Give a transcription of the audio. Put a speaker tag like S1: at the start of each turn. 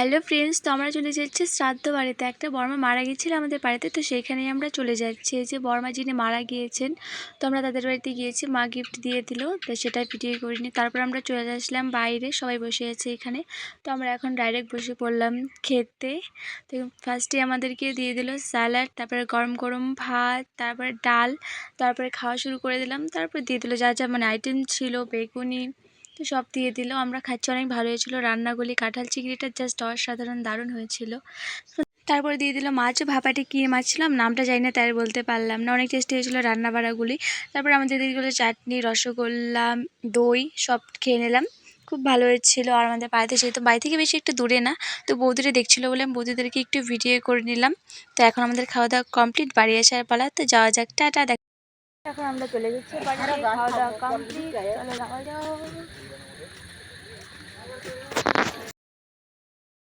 S1: Hello friends, তো আমরা চলে যাচ্ছি শ্রাদ্ধ বাড়িতে। একটা বর্মা মারা গিয়েছিল আমাদের বাড়িতে, তো সেইখানেই আমরা চলে যাচ্ছি। যে বর্মা যিনি মারা গিয়েছেন, তো আমরা তাদের বাড়িতে গিয়েছি, মা গিফট দিয়ে দিল, তো সেটাই ভিডিও করিনি। তারপর আমরা চলে আসলাম বাইরে, সবাই বসে আছে এখানে। তো আমরা এখন ডাইরেক্ট বসে পড়লাম খেতে। তো ফার্স্টে আমাদেরকে দিয়ে দিল স্যালাড তারপরে গরম গরম ভাত, তারপরে ডাল, তারপরে খাওয়া শুরু করে দিলাম। তারপর দিয়ে দিল যা যা মানে আইটেম ছিল, বেগুনি তো সব দিয়ে দিল। আমরা খাচ্ছি, অনেক ভালো হয়েছিল। রান্নাগুলি, কাঁঠাল চিংড়িটা জাস্ট অসাধারণ, দারুণ হয়েছিল। তারপরে দিয়ে দিল মাছ। ভাপাটি কী মাছ ছিলাম নামটা জানি না, তাই বলতে পারলাম না। অনেক টেস্টি হয়েছিল রান্না বাড়াগুলি তারপরে আমাদের দিয়ে দিল চাটনি, রসগোল্লা, দই, সব খেয়ে নিলাম। খুব ভালো হয়েছিল। আর আমাদের বাড়িতে যেহেতু বাড়ি থেকে বেশি একটু দূরে না, তো বৌদিরা দেখছিলো বলে আমি বৌদিদেরকে একটু ভিডিও করে নিলাম। তো এখন আমাদের খাওয়া দাওয়া কমপ্লিট বাড়ি আসার পালা। তো যাওয়া যাক। টাটা, দেখ এখন আমরা চলে যাচ্ছি বাড়িতে খাওয়া দাওয়া কমপ্লিট চলে যাওয়া যাও